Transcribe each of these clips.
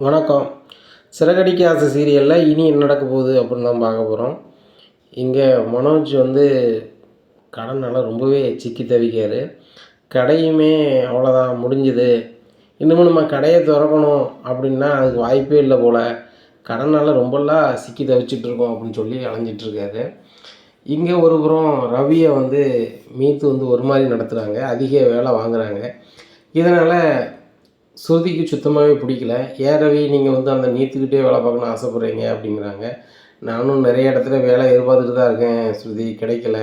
வணக்கம். சிறகடிக்க ஆசை சீரியலில் இனி என்ன நடக்க போகுது அப்படின்னு தான் பார்க்க போகிறோம் இங்கே மனோஜ் வந்து கடனால் ரொம்பவே சிக்கி தவிக்கார் கடையுமே அவ்வளோதான் முடிஞ்சுது. இன்னமும் நம்ம கடையை திறக்கணும் அப்படின்னா அதுக்கு வாய்ப்பே இல்லை போல். கடனால் ரொம்பலாம் சிக்கி தவிச்சிட்ருக்கோம் அப்படின்னு சொல்லி அலைஞ்சிட்ருக்காரு இங்கே ஒரு புறம் ரவியை வந்து மீத்து வந்து ஒரு மாதிரி நடத்துகிறாங்க அதிக வேலை வாங்குகிறாங்க இதனால் ஸ்ருதிக்கு சுத்தமாகவே பிடிக்கல. ஏன் ரவி நீங்கள் வந்து அந்த நீத்துக்கிட்டே வேலை பார்க்கணும்னு ஆசைப்பட்றீங்க அப்படிங்கிறாங்க. நானும் நிறைய இடத்துல வேலை எதிர்பார்த்துட்டு தான் இருக்கேன் ஸ்ருதி கிடைக்கல.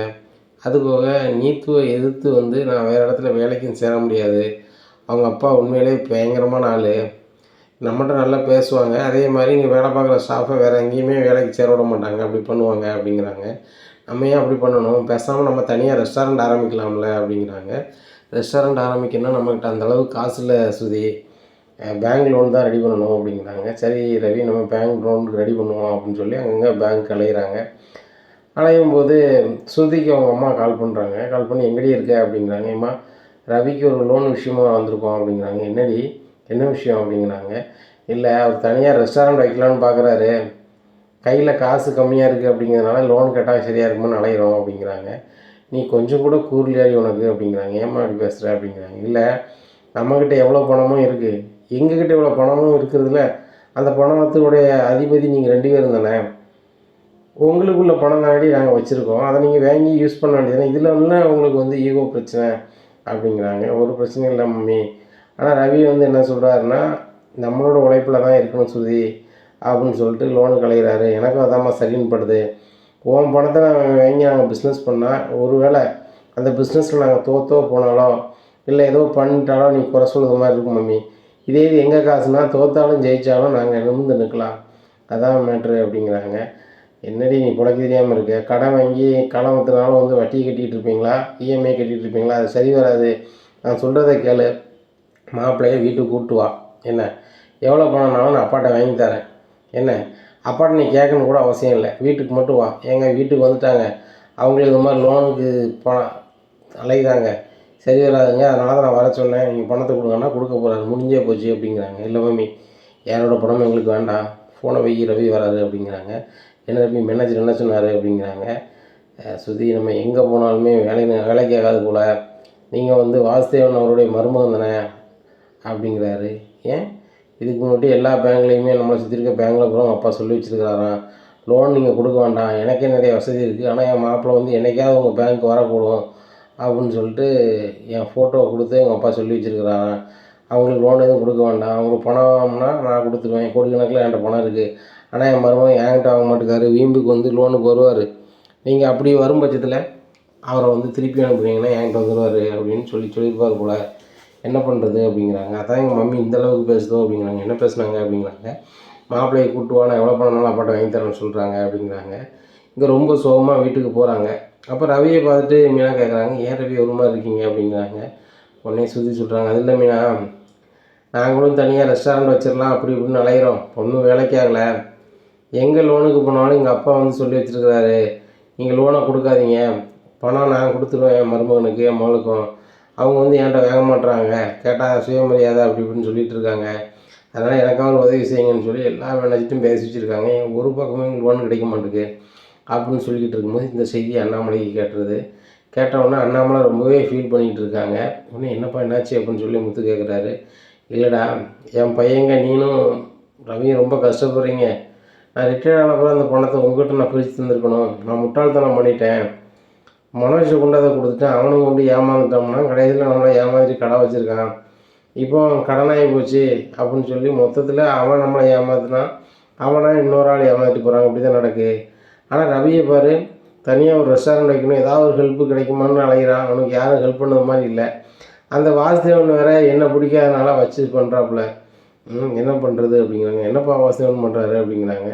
அதுபோக நீத்துவை எதிர்த்து வந்து நான் வேறு இடத்துல வேலைக்கும் சேர முடியாது. அவங்க அப்பா உண்மையிலே பயங்கரமான ஆள். நம்மகிட்ட நல்லா பேசுவாங்க. அதே மாதிரி இங்கே வேலை பார்க்குற ஸ்டாஃபை வேறு எங்கேயுமே வேலைக்கு சேர விட மாட்டாங்க. அப்படி பண்ணுவாங்க அப்படிங்கிறாங்க. நம்ம ஏன் அப்படி பண்ணணும்? பேசாமல் நம்ம தனியாக ரெஸ்டாரண்ட் ஆரம்பிக்கலாம்ல அப்படிங்கிறாங்க. ரெஸ்டாரண்ட் ஆரம்பிக்கணும்னா நம்மக்கிட்ட அந்த அளவுக்கு காசு இல்லை ஸ்ருதி பேங்க் லோன் தான் ரெடி பண்ணணும் அப்படிங்கிறாங்க. சரி ரவி நம்ம பேங்க் லோனுக்கு ரெடி பண்ணுவோம் அப்படின்னு சொல்லி அங்கங்கே பேங்க் அலையிறாங்க. அலையும் போது ஸ்ருதிக்கு அவங்க அம்மா கால் பண்ணுறாங்க கால் பண்ணி எங்கடி இருக்க? அப்படிங்கிறாங்க. அம்மா ரவிக்கு ஒரு லோன் விஷயமா வந்திருக்கோம். அப்படிங்கிறாங்க. என்னடி? என்ன விஷயம்? அப்படிங்கிறாங்க. இல்லை அவர் தனியாக ரெஸ்டாரண்ட் வைக்கலான்னு பார்க்குறாரு கையில் காசு கம்மியாக இருக்குது அப்படிங்கிறதுனால லோன் கேட்டால் சரியாக இருக்குமான்னு அலையிறோம். அப்படிங்கிறாங்க. நீ கொஞ்சம் கூட கூர்லியாடி உனக்கு. அப்படிங்கிறாங்க. ஏம்மா அப்படி பேசுகிற அப்படிங்கிறாங்க. இல்லை நம்மக்கிட்ட எவ்வளோ பணமும் இருக்குது எங்ககிட்ட இவ்வளோ பணமும் இருக்கிறதுல அந்த பணத்துடைய அதிபதி நீங்கள் ரெண்டு பேரும் தானே? உங்களுக்குள்ள பணம் தாண்டி நாங்கள் வச்சுருக்கோம். அதை நீங்கள் வாங்கி யூஸ் பண்ண வேண்டியது இதில் ஒன்று உங்களுக்கு வந்து ஈகோ பிரச்சனை அப்படிங்கிறாங்க. ஒரு பிரச்சனையும் இல்லை மம்மி. ஆனால் ரவி வந்து என்ன சொல்கிறாருன்னா நம்மளோட உழைப்பில் தான் இருக்கணும் சுதி அப்படின்னு சொல்லிட்டு லோனு கலைகிறாரு எனக்கும் அதாம்மா சரின்னு படுது உன் பணத்தை நாங்கள் வாங்கி நாங்கள் பிஸ்னஸ் பண்ணால் ஒருவேளை அந்த பிஸ்னஸில் நாங்கள் தோத்தோ போனாலோ இல்லை ஏதோ பண்ணிட்டாலோ நீ குறை சொல்லுற மாதிரி இருக்கும் மம்மி. இதே இது எங்கள் காசுனா தோத்தாலும் ஜெயித்தாலும் நாங்கள் நிமிந்து நிற்கலாம். அதான் மேட்ரு அப்படிங்கிறாங்க. என்னடி நீ புழைக்க தெரியாமல் இருக்க? கடன் வாங்கி கடன் ஊற்றுனாலும் வந்து வட்டி கட்டிகிட்டு இருப்பீங்களா? இஎம்ஐ கட்டிகிட்டு இருப்பீங்களா? அது சரி வராது. நான் சொல்கிறத கேளு. மாப்பிள்ளைய வீட்டுக்கு கூப்பிட்டு வா. என்ன? எவ்வளோ பணம்னாலும் நான் அப்பாட்ட வாங்கி தரேன். என்ன? அப்பாட்ட நீ கேட்கணும் கூட அவசியம் இல்லை. வீட்டுக்கு மட்டும் வா. ஏங்க வீட்டுக்கு வந்துட்டாங்க. அவங்களுக்கு இது மாதிரி லோனுக்கு பணம் அலையுதாங்க சரி வராதுங்க அதனால தான் நான் வர சொன்னேன். நீங்கள் பணத்தை கொடுங்கன்னா கொடுக்க போகிறாரு முடிஞ்சே போச்சு அப்படிங்கிறாங்க. இல்லை மம்மி யாரோட பணமும் எங்களுக்கு வேண்டாம். ஃபோனை வை ரவி வராது அப்படிங்கிறாங்க. என்ன ரவி மேனேஜர் என்ன சொன்னார்? அப்படிங்கிறாங்க. சுதி நம்ம எங்கே போனாலுமே வேலை வேலைக்கு ஆகாது போல். நீங்கள் வந்து வாசுதேவன் அவருடைய மருமகன் தானே அப்படிங்கிறாரு. ஏன்? இதுக்கு முன்னாடி எல்லா பேங்க்லேயுமே நம்மளை சுற்றி இருக்க பேங்கில் கூட அப்பா சொல்லி வச்சுருக்கிறாராம். லோன் நீங்கள் கொடுக்க வேண்டாம். எனக்கே நிறைய வசதி இருக்குது ஆனால் என் மாப்பிள்ளை வந்து என்னைக்காவது உங்கள் பேங்க் வரக்கூடும். அப்படின்னு சொல்லிட்டு என் ஃபோட்டோவை கொடுத்து எங்கள் அப்பா சொல்லி வச்சுருக்கிறாராம் அவங்களுக்கு லோன் எதுவும் கொடுக்க வேண்டாம். அவங்களுக்கு பணம்னா நான் கொடுத்துருவேன். கோடிக்கணக்கில் என்கிட்ட பணம் இருக்குது ஆனால் என் மருமகன் என்கிட்ட வாங்க மாட்டேக்காரு. வீம்புக்கு வந்து லோனுக்கு வருவார். நீங்கள் அப்படி வரும் பட்சத்தில் அவரை வந்து திருப்பி அனுப்புனீங்கன்னா என்கிட்ட வந்துடுவார் அப்படின்னு சொல்லி சொல்லியிருப்பார் போல். என்ன பண்ணுறது அப்படிங்கிறாங்க. அதான் எங்கள் மம்மி இந்த அளவுக்கு பேசுதோ அப்படிங்கிறாங்க. என்ன பேசுனாங்க அப்படிங்கிறாங்க. மாப்பிள்ளையை கூட்டு வா நான் எவ்வளோ பணம்னாலும் அப்பாட்ட வாங்கி தரேன்னு சொல்கிறாங்க அப்படிங்கிறாங்க. இங்கே ரொம்ப சோகமாக வீட்டுக்கு போகிறாங்க அப்போ ரவியை பார்த்துட்டு மீனா கேட்குறாங்க ஏன் ரவி ஒரு மாதிரி இருக்கீங்க? அப்படிங்கிறாங்க. உடனே சுற்றி சொல்கிறாங்க அது இல்லை மீனா நாங்களும் தனியாக ரெஸ்டாரண்ட் வச்சிடலாம் அப்படி இப்படின்னு அலையிறோம். ஒன்றும் வேலைக்கு ஆகலை. எங்கே லோனுக்கு போனாலும் எங்கள் அப்பா வந்து சொல்லி வச்சுருக்கிறாரு. நீங்கள் லோனை கொடுக்காதீங்க. பணம் நான் கொடுத்துருவேன் என் மருமகனுக்கு என் மகளுக்கும். அவங்க வந்து என்கிட்ட வாங்க மாட்றாங்க. கேட்டால் சுயமரியாதை அப்படி இப்படின்னு சொல்லிட்டு இருக்காங்க. அதனால் எனக்காக ஒரு உதவி செய்யுங்கன்னு சொல்லி எல்லா மேனேஜர்ட்டும் பேசி வச்சுருக்காங்க. ஒரு பக்கமும் எங்களுக்கு லோன் கிடைக்க மாட்டேங்குது. அப்படின்னு சொல்லிக்கிட்டு இருக்கும்போது இந்த செய்தி அண்ணாமலைக்கு கேட்டுறது. கேட்டவுடனே அண்ணாமலை ரொம்பவே ஃபீல் பண்ணிக்கிட்டு இருக்காங்க. உடனே என்னப்பா என்னாச்சு அப்படின்னு சொல்லி முத்து கேட்குறாரு இல்லைடா என் பையங்க நீனும் ரவியும் ரொம்ப கஷ்டப்படுறீங்க. நான் ரிட்டையர்ட் ஆனப்பறம் அந்த பணத்தை உங்ககிட்ட நான் பிரித்து தந்திருக்கணும். நான் முட்டாள்தனம் பண்ணிட்டேன். மனோஜை கொண்டு அதை கொடுத்துட்டேன். அவனும் கொண்டு ஏமாந்துட்டோம்னா கடைசியில் நம்மளை ஏமாற்றி கடை வச்சுருக்கான். இப்போ அவன் கடனாகி போச்சு அப்படின்னு சொல்லி மொத்தத்தில் அவன் நம்மளை ஏமாத்தினான். அவனை இன்னொரு ஆள் ஏமாற்றிட்டு போகிறாங்க இப்படி தான் நடக்குது ஆனால் ரவியை பாரு தனியாக ஒரு ரெஸ்டாரண்ட் வைக்கணும். ஏதாவது ஒரு ஹெல்ப்பு கிடைக்குமான்னு அலைகிறான் அவனுக்கு யாரும் ஹெல்ப் பண்ணது மாதிரி இல்லை. அந்த வாசுதேவன் வேற என்ன பிடிக்காதனால வச்சு பண்ணுறாப்புல ம் என்ன பண்ணுறது அப்படிங்கிறாங்க. என்னப்பா வாசுதேவன் பண்ணுறாரு அப்படிங்கிறாங்க.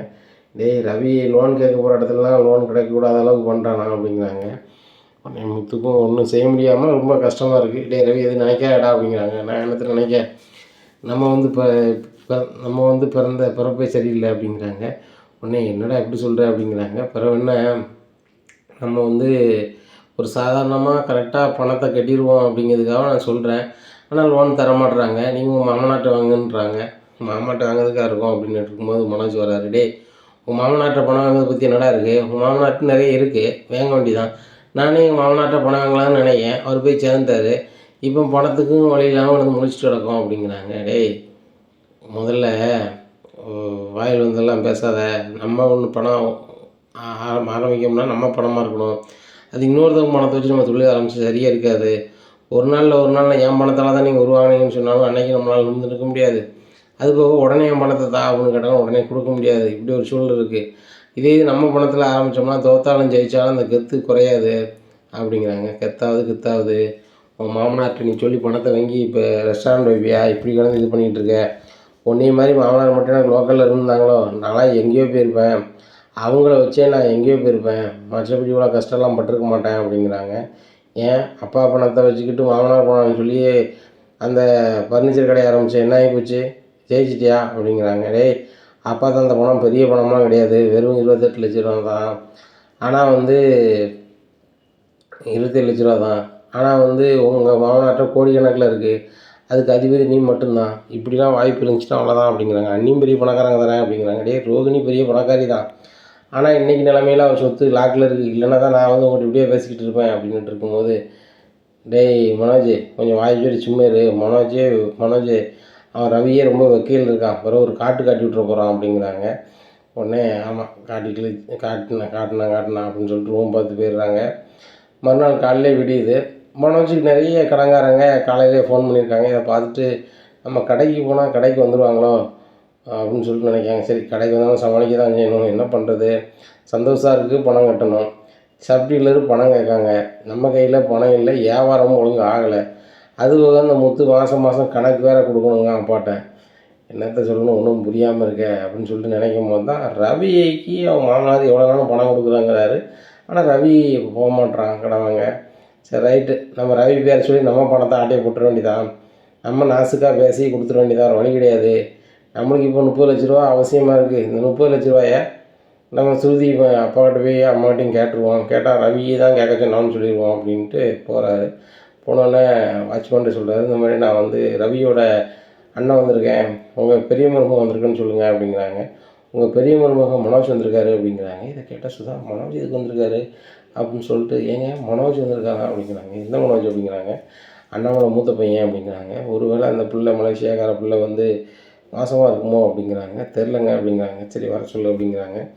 டேய் ரவி லோன் கேட்க போகிற இடத்துலலாம் லோன் கிடைக்கக்கூடாத அளவுக்கு பண்ணுறானா அப்படிங்கிறாங்க. உடனே முத்துக்கும் ஒன்றும் செய்ய முடியாமல் ரொம்ப கஷ்டமாக இருக்குது டேய் ரவி எது நினைக்காடா அப்படிங்கிறாங்க. நான் என்னத்தில் நினைக்க? நம்ம வந்து இப்போ இப்போ நம்ம வந்து பிறந்த பிறப்பே சரியில்லை அப்படிங்கிறாங்க. உடனே என்னடா எப்படி சொல்கிற அப்படிங்கிறாங்க. பிறகு என்ன நம்ம வந்து ஒரு சாதாரணமாக கரெக்டாக பணத்தை கட்டிடுவோம் அப்படிங்கிறதுக்காக நான் சொல்கிறேன் ஆனால் லோன் தரமாட்டுறாங்க நீங்கள் உங்கள் மாமனாட்ட வாங்குன்றாங்க மாமாட்ட வாங்குறதுக்காக இருக்கும் அப்படின்னு இருக்கும்போது மனோஜ் வராரு டே உன் மாமனாட்ட பணம் வாங்குறத பற்றி என்னடா இருக்குது உங்கள் மாமனாட்டு நிறைய இருக்குது வாங்க வேண்டிதான் நானே எங்கள் மாமனாட்ட பணம் வாங்கலாம்னு நினைக்கிறேன் அவர் போய் சேர்ந்தார் இப்போ பணத்துக்கும் வழி இல்லாமல் வந்து முடிச்சுட்டு கிடக்கும் அப்படிங்கிறாங்க. டேய் முதல்ல வாயில் வந்தெல்லாம் பேசாத. நம்ம ஒன்று பணம் ஆரம்பிக்கோம்னா நம்ம பணமாக இருக்கணும். அது இன்னொருத்தவங்க பணத்தை வச்சு நம்ம தொழில் ஆரம்பிச்சு சரியாக இருக்காது. ஒரு நாளில் ஒரு நாளில் என் பணத்தால் தான் நீங்கள் உருவாங்கினீங்கன்னு சொன்னாலும் அன்னைக்கு நம்மளால் நிமிர்ந்து இருக்க முடியாது. அது போக உடனே என் பணத்தை தான் அப்படின்னு கேட்டாலும் உடனே கொடுக்க முடியாது. இப்படி ஒரு சூழல் இருக்குது இதே இது நம்ம பணத்தில் ஆரம்பித்தோம்னா தோத்தாலும் ஜெயித்தாலும் அந்த கெத்து குறையாது. அப்படிங்கிறாங்க. கெத்தாவது கெத்தாவது. உன் மாமனார்கிட்ட நீ சொல்லி பணத்தை வாங்கி இப்போ ரெஸ்டாரண்ட் வைப்பியா? இப்படி கிடந்து இது பண்ணிகிட்டு இருக்க. உன்னைய மாதிரி மாமனார் மட்டும் எனக்கு லோக்கலில் இருந்தாங்களோ நான்லாம் எங்கேயோ போயிருப்பேன். அவங்கள வச்சே நான் எங்கேயோ போயிருப்பேன். மற்றபடி இவ்வளோ கஷ்டம்லாம் பட்டிருக்க மாட்டேன் அப்படிங்கிறாங்க. ஏன்? அப்பா பணத்தை வச்சுக்கிட்டு மாமனார் பணம் சொல்லி அந்த ஃபர்னிச்சர் கடை ஆரம்பிச்சு என்ன ஆகி போச்சு? ஜெயிச்சிட்டியா? அப்படிங்கிறாங்க. டேய் அப்பா தான் அந்த பணம் பெரிய பணம்லாம் கிடையாது. வெறும் இருபத்தெட்டு லட்ச ரூபா தான். ஆனால் வந்து இருபத்தேழு லட்ச ரூபா தான். ஆனால் வந்து உங்கள் மாமனாட்ட கோடிக்கணக்கில் இருக்குது அதுக்கு அதிபதி நீ மட்டும்தான். இப்படிலாம் வாய்ப்பு இருந்துச்சுன்னா அவ்வளோதான் அப்படிங்கிறாங்க. அண்ணியும் பெரிய பணக்காரங்க தானே அப்படிங்கிறாங்க. டேய் ரோகிணி பெரிய பணக்காரி தான். ஆனால் இன்றைக்கி நிலமையில அவர் சொத்து லாக்கில் இருக்குது இல்லைன்னா தான் நான் வந்து உங்கள்கிட்ட இப்படியே பேசிக்கிட்டு இருப்பேன் அப்படின்ட்டு இருக்கும்போது டேய் மனோஜ் கொஞ்சம் வாய் சொல்லி சும்மா இரு. மனோஜே மனோஜ் அவன் ரவியே ரொம்ப வக்கீல் இருக்கான். பிறகு ஒரு காட்டு காட்டி விட்ற போகிறான் அப்படிங்கிறாங்க. உடனே ஆமாம் காட்டிட்டு காட்டினேன் காட்டினா காட்டினா அப்படின்னு சொல்லிட்டு ரூம் பார்த்து போயிடுறாங்க. மறுநாள் காலையிலே விடியுது. மனோஜுக்கு நிறைய கடங்காரங்க காலையிலே ஃபோன் பண்ணியிருக்காங்க. இதை பார்த்துட்டு நம்ம கடைக்கு போனால் கடைக்கு வந்துடுவாங்களோ அப்படின்னு சொல்லிட்டு நினைக்காங்க சரி கடைக்கு வந்தாலும் சமாளிக்க தான் செய்யணும். என்ன பண்ணுறது சந்தோஷம் இருக்குது பணம் கட்டணும். சப்டீலரு பணம் கேட்காங்க. நம்ம கையில் பணம் இல்லை வியாபாரமும் ஒழுங்கு ஆகலை. அது போக அந்த முத்து மாதம் மாதம் கணக்கு வேறு கொடுக்கணுங்க அப்பாட்ட. என்னத்த சொல்லணும்? ஒன்றும் புரியாமல் இருக்க அப்படின்னு சொல்லிட்டு நினைக்கும் போது தான் ரவிக்கு அவன் மாமனார் எவ்வளோ நாளும் பணம் கொடுக்குறாங்கிறாரு. ஆனால் ரவி போக மாட்றான் கடன் சரி ரைட்டு நம்ம ரவி பேர் சொல்லி நம்ம பணத்தை ஆட்டையை போட்டுற வேண்டியதான் நம்ம நாசுக்காக பேசி கொடுத்துட வேண்டியதான் வழி கிடையாது. நம்மளுக்கு இப்போ முப்பது லட்ச ரூபா அவசியமாக இருக்குது இந்த முப்பது லட்ச ரூபாயை நம்ம சுருதி அப்பாக்கிட்ட போய் அம்மாட்டையும் கேட்டுருவோம். கேட்டால் ரவி தான் கேட்க சொன்னான்னு சொல்லிடுவோம் அப்படின்ட்டு போகிறாரு போனோடனே வாட்ச்மேன்ட்டு சொல்கிறாரு இந்த மாதிரி நான் வந்து ரவியோட அண்ணன் வந்திருக்கேன். உங்கள் பெரிய மருமகன் வந்திருக்குன்னு சொல்லுங்கள் அப்படிங்கிறாங்க. உங்கள் பெரிய மருமகன் மனோஜ் வந்திருக்காரு அப்படிங்கிறாங்க. இதை கேட்டால் சுதா மனோஜ் இதுக்கு வந்திருக்காரு? அப்படின்னு சொல்லிட்டு ஏங்க மனோஜ் வந்திருக்காங்க அப்படிங்கிறாங்க. எந்த மனோஜ்? அப்படிங்கிறாங்க. அண்ணாமலை மூத்த பையன் அப்படிங்கிறாங்க. ஒருவேளை அந்த பிள்ளை மலேசியாக்கார பிள்ளை வந்து மாசமாக இருக்குமோ? அப்படிங்கிறாங்க. தெரிலங்க அப்படிங்கிறாங்க. சரி வர சொல்லு அப்படிங்கிறாங்க.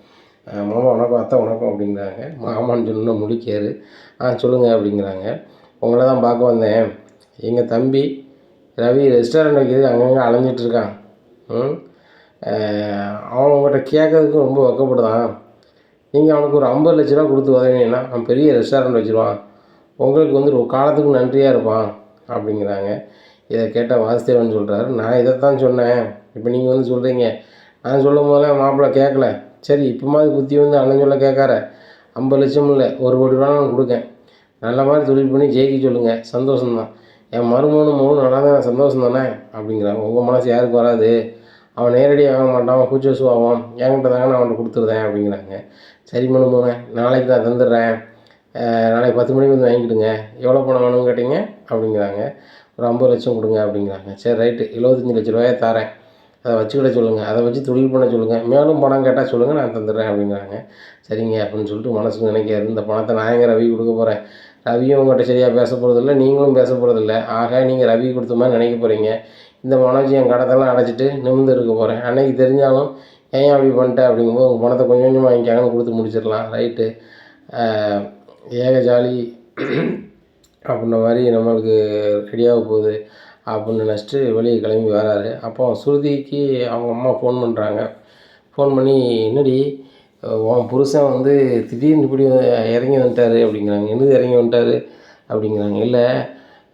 மாமா வணக்கம் அத்தை வணக்கம் அப்படிங்கிறாங்க. மாமான்னு சொன்ன முடிக்காரு ஆ சொல்லுங்கள் அப்படிங்கிறாங்க. உங்களை தான் பார்க்க வந்தேன். எங்கள் தம்பி ரவி ரெஸ்டாரண்ட் வைக்கிறது அங்கங்கே அலைஞ்சிட்டு இருக்கான். ம்? அஹ் கேட்கறதுக்கு ரொம்ப வக்கப்படுதான் நீங்கள் அவனுக்கு ஒரு ஐம்பது லட்ச ரூபா கொடுத்து உதவினீங்கன்னா அவன் பெரிய ரெஸ்டாரண்ட் வச்சுருவான். உங்களுக்கு வந்து ஒரு காலத்துக்கு நன்றியாக இருப்பான் அப்படிங்கிறாங்க. இதை கேட்டால் வாசுதேவன் சொல்கிறாரு நான் இதைத்தான் சொன்னேன். இப்போ நீங்கள் வந்து சொல்கிறீங்க நான் சொல்லும் போதெல்லாம் மாப்பிள்ளை கேட்கல. சரி இப்போ மாதிரி புத்தி வந்து அண்ணன் சொல்ல கேட்கார ஐம்பது லட்சம் இல்லை ஒரு கோடி ரூபா நான் கொடுக்கேன். நல்ல மாதிரி தொழில் பண்ணி ஜெயிக்க சொல்லுங்கள் சந்தோஷம்தான். என் மருமகனும் மகனும் நல்லா தான் சந்தோஷம் தானே அப்படிங்கிறாங்க. உங்கள் மனசு யாருக்கு வராது? அவன் நேரடியாக மாட்டான் அவன் கூச்ச சுவாவம் என்கிட்ட தாங்க நான் அவன்கிட்ட கொடுத்துருதேன் அப்படிங்கிறாங்க. சரி மனு போவேன் நாளைக்கு நான் தந்துடுறேன். நாளைக்கு பத்து மணிக்கு வந்து வாங்கிக்கிடுங்க. எவ்வளோ பணம் வேணும்னு கேட்டிங்க? அப்படிங்கிறாங்க. ஒரு ஐம்பது லட்சம் கொடுங்க அப்படிங்கிறாங்க. சரி ரைட்டு. எழுபத்தஞ்சி லட்ச ரூபாயை தரேன். அதை வச்சுக்கிட சொல்லுங்கள் அதை வச்சு தொழில் பண்ண சொல்லுங்கள் மேலும் பணம் கேட்டால் சொல்லுங்கள் நான் தந்துடுறேன் அப்படிங்கிறாங்க. சரிங்க அப்படின்னு சொல்லிட்டு மனசுக்கு நினைக்காது இந்த பணத்தை நான் எங்கே ரவி கொடுக்க போகிறேன் ரவியும் உங்கள்கிட்ட சரியாக பேச போகிறதில்ல நீங்களும் பேச போகிறதில்ல ஆக நீங்கள் ரவி கொடுத்த மாதிரி நினைக்க போகிறீங்க இந்த மனோஜ் என் கடத்தெல்லாம் அடைச்சிட்டு நிமிர்ந்து இருக்க போகிறேன் அன்னைக்கு தெரிஞ்சாலும் ஏன் அப்படி பண்ணிட்டேன் அப்படிங்கும்போது உங்கள் பணத்தை கொஞ்சம் கொஞ்சமாக வாங்கிக்காங்கன்னு கொடுத்து முடிச்சிடலாம். ரைட்டு. ஏக ஜாலி அப்படின்ன மாதிரி நம்மளுக்கு ரெடியாக போகுது அப்படின்னு நினச்சிட்டு வெளியே கிளம்பி வராரு. அப்போ ஸ்ருதிக்கு அவங்க அம்மா ஃபோன் பண்ணுறாங்க ஃபோன் பண்ணி என்னடி உன் புருஷன் வந்து திடீர்னு இப்படி இறங்கி வந்துட்டாரு அப்படிங்கிறாங்க. என்னது இறங்கி வந்துட்டாரு? அப்படிங்கிறாங்க. இல்லை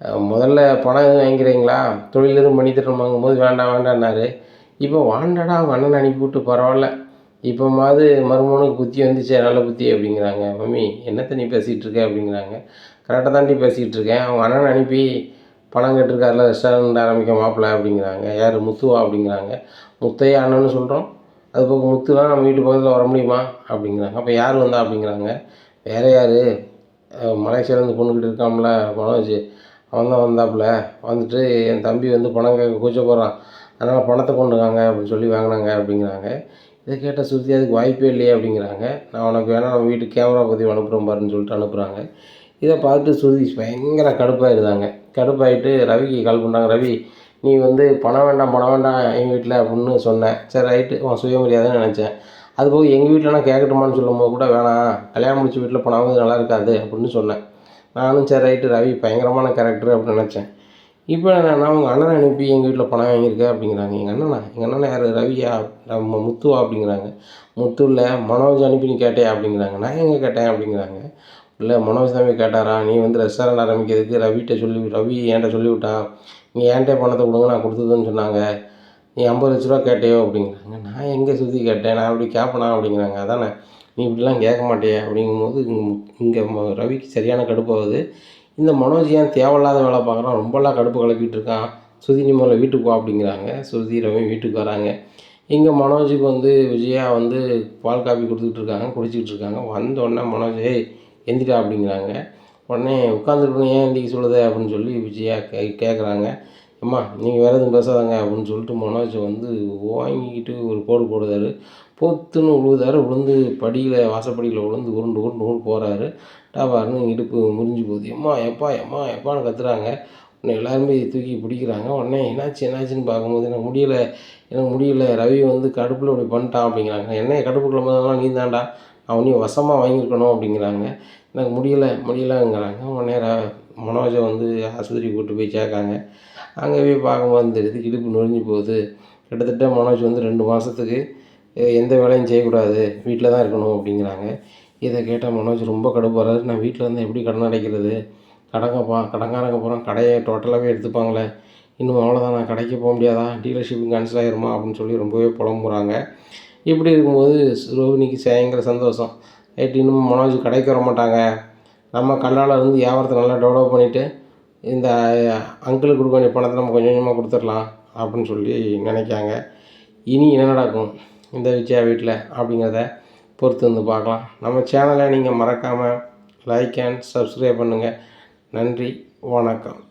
முதல்ல பணம் எதுவும் வாங்கிக்கிறீங்களா? தொழில் எதுவும் பண்ணி வாங்கும்போது வேண்டாம் வேண்டாம்னாரு. இப்போ வாண்டடா அவன் அண்ணனை அனுப்பிவிட்டு பரவாயில்ல. இப்போமாவது மருமனுக்கு புத்தி வந்துச்சு நல்ல புத்தி அப்படிங்கிறாங்க. மம்மி என்ன நீ பேசிகிட்டு இருக்க அப்படிங்கிறாங்க. கரெக்டாக தாண்டி பேசிகிட்டு இருக்கேன். அவங்க அண்ணனை அனுப்பி பணம் கேட்டிருக்காருல ரெஸ்டாரண்ட் ஆரம்பிக்க மாப்பிள்ள அப்படிங்கிறாங்க. யார்? முத்துவா அப்படிங்கிறாங்க. முத்தையா அண்ணன்னு சொல்கிறோம் அது போக முத்துலாம் நம்ம வீட்டு பக்கத்தில் வர முடியுமா? அப்படிங்கிறாங்க. அப்போ யார் வந்தா அப்படிங்கிறாங்க. வேறு யார்? மலேசியாவிலேருந்து பொண்ணுக்கிட்டு இருக்காமல மனோஜ். அவன் தான் வந்தாப்புல. வந்துட்டு என் தம்பி வந்து பணம் கேட்க கூச்ச போகிறான் அதனால் பணத்தை கொண்டு வாங்க அப்படின்னு சொல்லி வாங்கினாங்க அப்படிங்கிறாங்க. இதை கேட்ட சுருதி அதுக்கு வாய்ப்பே இல்லையே அப்படிங்கிறாங்க. நான் உனக்கு வேணால் நம்ம வீட்டுக்கு கேமரா பதிவு அனுப்புகிறோம் பாருன்னு சொல்லிட்டு அனுப்புகிறாங்க இதை பார்த்துட்டு சுருதி பயங்கர கடுப்பாயிருந்தாங்க கடுப்பாயிட்டு ரவிக்கு கால் பண்ணுறாங்க ரவி நீ வந்து பணம் வேண்டாம் பணம் வேண்டாம் எங்கள் வீட்டில் அப்படின்னு சொன்னேன் சரி ரைட்டு உன் சுயமரியாதைன்னு நினச்சேன். அது போக எங்கள் வீட்டில் நான் கேட்கட்டுமான்னு சொல்லும்போது கூட வேணாம். கல்யாணம் முடிச்ச வீட்டில் பணம் வந்து நல்லா இருக்காது அப்படின்னு சொன்னேன். நானும் சரி ரைட்டு ரவி பயங்கரமான கேரக்டர் அப்படின்னு நினச்சேன். இப்போ நான் உங்கள் அண்ணனை அனுப்பி எங்கள் வீட்டில் பணம் வாங்கியிருக்கேன் அப்படிங்கிறாங்க. எங்கள் அண்ணனா? எங்கள் அண்ணன் யார்? ரவியா? நம்ம முத்துவா அப்படிங்கிறாங்க. முத்து இல்லை மனோஜ் அனுப்பி நீ கேட்டே அப்படிங்கிறாங்க. நான் எங்கே கேட்டேன் அப்படிங்கிறாங்க. இல்லை மனோஜ் தம்பி கேட்டாரா? நீ வந்து ரெஸ்டாரண்ட் ஆரம்பிக்கிறதுக்கு ரவிகிட்ட சொல்லி ரவி என்கிட்ட சொல்லிவிட்டான் நீ என்கிட்ட பணத்தை கொடுங்க நான் கொடுத்ததுன்னு சொன்னாங்க. நீ ஐம்பது லட்ச ரூபா கேட்டியோ அப்படிங்கிறாங்க. நான் எங்கே சுற்றி கேட்டேன்? நான் அப்படி கேட்பேனா அப்படிங்கிறாங்க. அதானே? நீ இப்படிலாம் கேட்க மாட்டியே அப்படிங்கும்போது இங்கே ரவிக்கு சரியான கடுப்பாகுது இந்த மனோஜ் ஏன் தேவையில்லாத வேலை பார்க்குறான்? ரொம்பலாம் கடுப்பு கிளப்பிட்டு இருக்கான். சுதி நீ முதல்ல வீட்டுக்கு வா அப்படிங்கிறாங்க. சுதி ரவி வீட்டுக்கு வராங்க. இங்கே மனோஜுக்கு வந்து விஜயா வந்து பால் காப்பி கொடுத்துக்கிட்டு இருக்காங்க குடிச்சிக்கிட்டு இருக்காங்க. வந்த உடனே மனோஜ் ஏய் எந்திரா அப்படிங்கிறாங்க. உடனே உட்காந்துருக்கணும் ஏன் எந்திரிக்க சொல்லுது? அப்படின்னு சொல்லி விஜயா கே கேட்குறாங்க. அம்மா நீங்கள் வேறு எதுவும் பேசாதாங்க அப்படின்னு சொல்லிட்டு மனோஜ் வந்து வாங்கிக்கிட்டு ஒரு போடு போடுறாரு. பொத்துன்னு விழுதாரு விழுந்து படியில் வாசப்படியில் விழுந்து உருண்டு உருண்டு உருண்டு போகிறாரு டாபாருன்னு இடுப்பு முறிஞ்சு போகுது. எம்மா எப்பா எம்மா எப்பான்னு கத்துறாங்க. உடனே எல்லாருமே தூக்கி பிடிக்கிறாங்க. உடனே என்னாச்சு என்னாச்சுன்னு பார்க்கும்போது எனக்கு முடியலை எனக்கு முடியல. ரவி வந்து கடுப்பில் இப்படி பண்ணிட்டான் அப்படிங்கிறாங்க. என்ன கடுப்புக்குள்ள போதெல்லாம் நீ தாண்டா அவனையும் வசமாக வாங்கியிருக்கணும் அப்படிங்கிறாங்க. எனக்கு முடியலை முடியலைங்கிறாங்க. உடனே மனோஜை வந்து ஆஸ்பத்திரி கூப்பிட்டு போய் சேர்க்காங்க. அங்கே போய் பார்க்கும்போது தெரியுது இடுப்பு நொறிஞ்சு போகுது. கிட்டத்தட்ட மனோஜ் வந்து ரெண்டு மாதத்துக்கு எந்த வேலையும் செய்யக்கூடாது. வீட்டில் தான் இருக்கணும் அப்படிங்கிறாங்க. இதை கேட்டால் மனோஜ் ரொம்ப கடுப்பாகிறாரு நான் வீட்டில் இருந்து எப்படி கடன் அடைக்கிறது? கடங்கப்பா கடங்காரங்க போகிறோம் கடையை டோட்டலாகவே எடுத்துப்பாங்களே. இன்னும் அவ்வளோதான் நான் கடைக்கு போக முடியாதா? டீலர்ஷிப்பும் கேன்சல் ஆகிருமா அப்படின்னு சொல்லி ரொம்பவே புலம்புறாங்க. இப்படி இருக்கும்போது ரோஹினிக்கு பயங்கர சந்தோஷம். ரைட் இன்னும் மனோஜ் கடைக்கு வர மாட்டாங்க. நம்ம கல்லால் இருந்து வியாபாரத்தை நல்லா டெவலப் பண்ணிவிட்டு இந்த அங்கிளுக்கு கொடுக்க வேண்டிய பணத்தை நம்ம கொஞ்சம் கொஞ்சமாக கொடுத்துடலாம் அப்படின்னு சொல்லி நினைக்காங்க இனி என்ன நடக்கும்? இந்த விஜயா வீட்டில் அப்படிங்கிறத பொறுத்து வந்து பார்க்கலாம். நம்ம சேனலை நீங்கள் மறக்காமல் லைக் அண்ட் சப்ஸ்கிரைப் பண்ணுங்கள் நன்றி வணக்கம்.